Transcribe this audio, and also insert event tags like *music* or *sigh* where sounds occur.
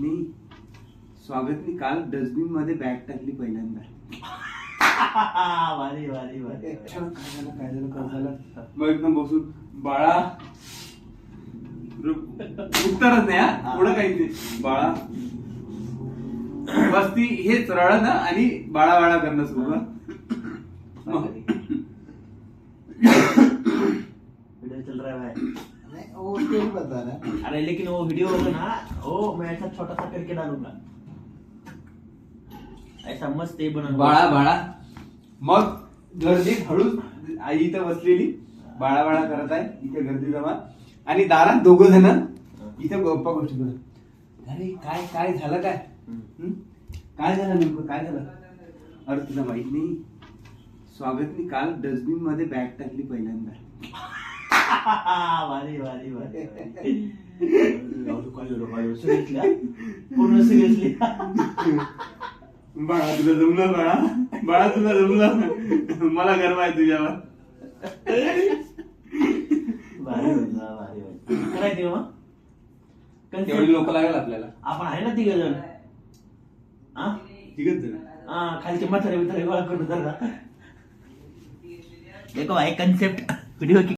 नाही स्वागत मी काल डस्टबिनमध्ये बॅग टाकली पहिल्यांदा. काय झालं काय झालं काय झालं? मग एकदम बसून बाळा उत्तरच नाही हा? पुढं काहीच नाही. बाळा बस ती हेच रडणं आणि बाळा बाळा करणं सुरू हं. वीडियो *coughs* चल रहा है भाई. नहीं वो उसके भी बता रहा है अरे लेकिन वो वीडियो होगा ना वो मैं ऐसा छोटा सा करके डालूंगा। ऐसा मस्त ये बना बाळा बाळा. मग गर्दीत हळूच आई इथं बसलेली. बाळा बाळा करत आहे. इथे गर्दी जमा. आणि दारात दोघ जण इथे गप्पा गोष्टी करत. अरे काय काय झालं काय? काय झालं नेमकं? काय झालं? अरे तुला माहीत नाही. स्वागत मी काल डस्टबिनमध्ये बॅग टाकली पहिल्यांदा. *laughs* *laughs* पूर्ण सिरियसली बाळा तुला जमलं बाळा बाळा तुला जमलं? मला गर्व आहे तुझ्यावर. भारी होता भारी करायची मग? तेवढी लोक लागेल आपल्याला. आपण आहे ना तिघ जण हा जण हा खालचे म्हातारे बितारे गोळा करून जरा देखो भाई कंसेप्ट वीडियो की